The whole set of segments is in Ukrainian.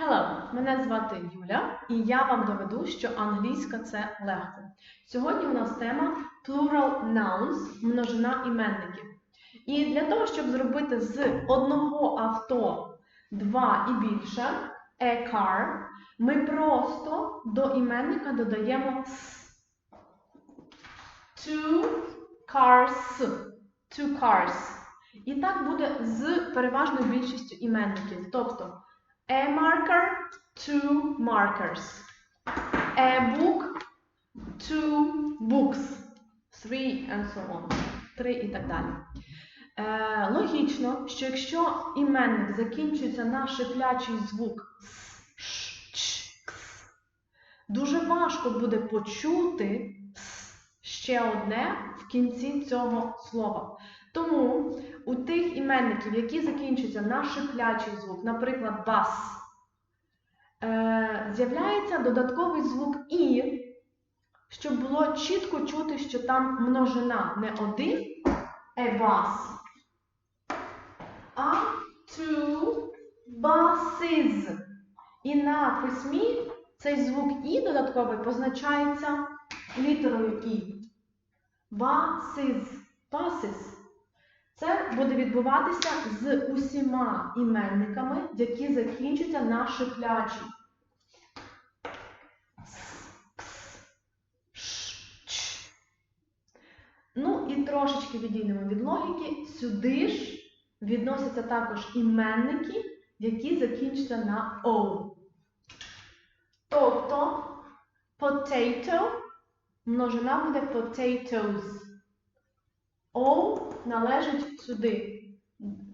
Hello! Мене звати Юля, і я вам доведу, що англійська це легко. Сьогодні у нас тема plural nouns, множина іменників. І для того, щоб зробити з одного авто два і більше, a car, ми просто до іменника додаємо с. Two cars. Two cars. І так буде з переважною більшістю іменників. Тобто a marker, two markers. A book, two books. Three and so on. Три і так далі. Е, логічно, що якщо іменник закінчується на шиплячий звук с, ш, ч, кс, дуже важко буде почути с, ще одне в кінці цього слова. Тому у тих іменників, які закінчуються на шиплячий звук, наприклад, бас, е, з'являється додатковий звук І, щоб було чітко чути, що там множина не один a bus, а two buses. І на письмі цей звук І додатковий позначається літерою І. Buses. Buses. Це буде відбуватися з усіма іменниками, які закінчуються на шиплячий. С, кс, ш, ч. Ну і трошечки відійдемо від логіки. Сюди ж відносяться також іменники, які закінчуються на O. Тобто potato множина буде potatoes. O належить сюди.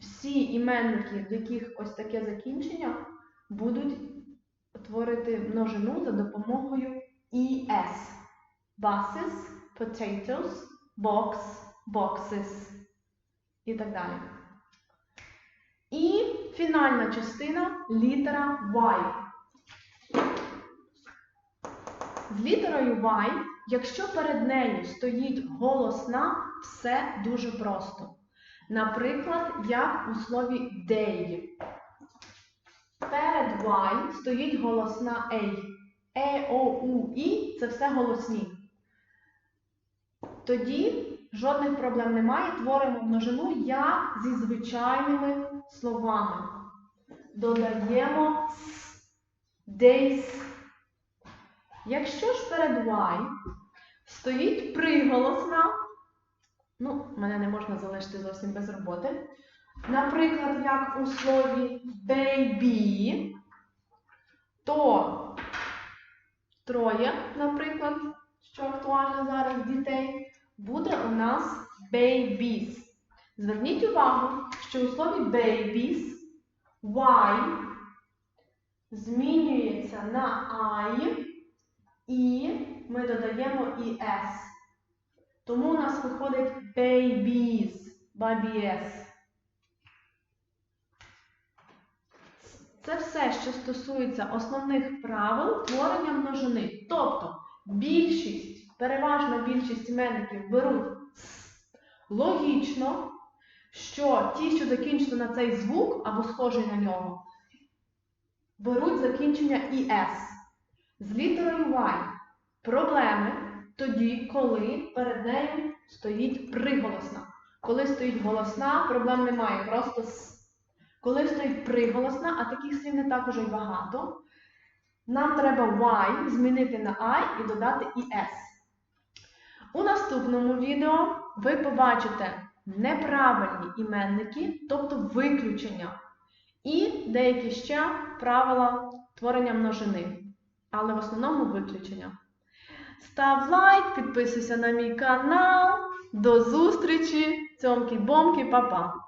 Всі іменники, в яких ось таке закінчення, будуть творити множину за допомогою ES. Buses, potatoes, box, boxes і так далі. І фінальна частина літера Y. З літерою Y, якщо перед нею стоїть голосна, все дуже просто. Наприклад, як у слові day. Перед Y стоїть голосна A. Е, О, У, І це все голосні. Тоді жодних проблем немає. Творимо множину як зі звичайними словами. Додаємо с, days. Якщо ж перед Y стоїть приголосна, ну, мене не можна залишити зовсім без роботи. Наприклад, як у слові baby, то троє, наприклад, що актуально зараз дітей, буде у нас babies. Зверніть увагу, що у слові babies Y змінюється на I, і ми додаємо і S. Тому у нас виходить babies, babies. Це все, що стосується основних правил творення множини. Тобто більшість, переважна більшість іменників беруть «с». Логічно, що ті, що закінчуються на цей звук або схожий на нього, беруть закінчення «іс». З проблеми тоді, коли перед нею стоїть приголосна. Коли стоїть голосна, проблем немає, просто «с». Коли стоїть приголосна, а таких слів не так уже й багато, нам треба Y змінити на I і додати «іс». У наступному відео ви побачите неправильні іменники, тобто виключення, і деякі ще правила творення множини, але в основному виключення. Став лайк, підписуйся на мій канал. До зустрічі! Цьомки-бомки, па-па!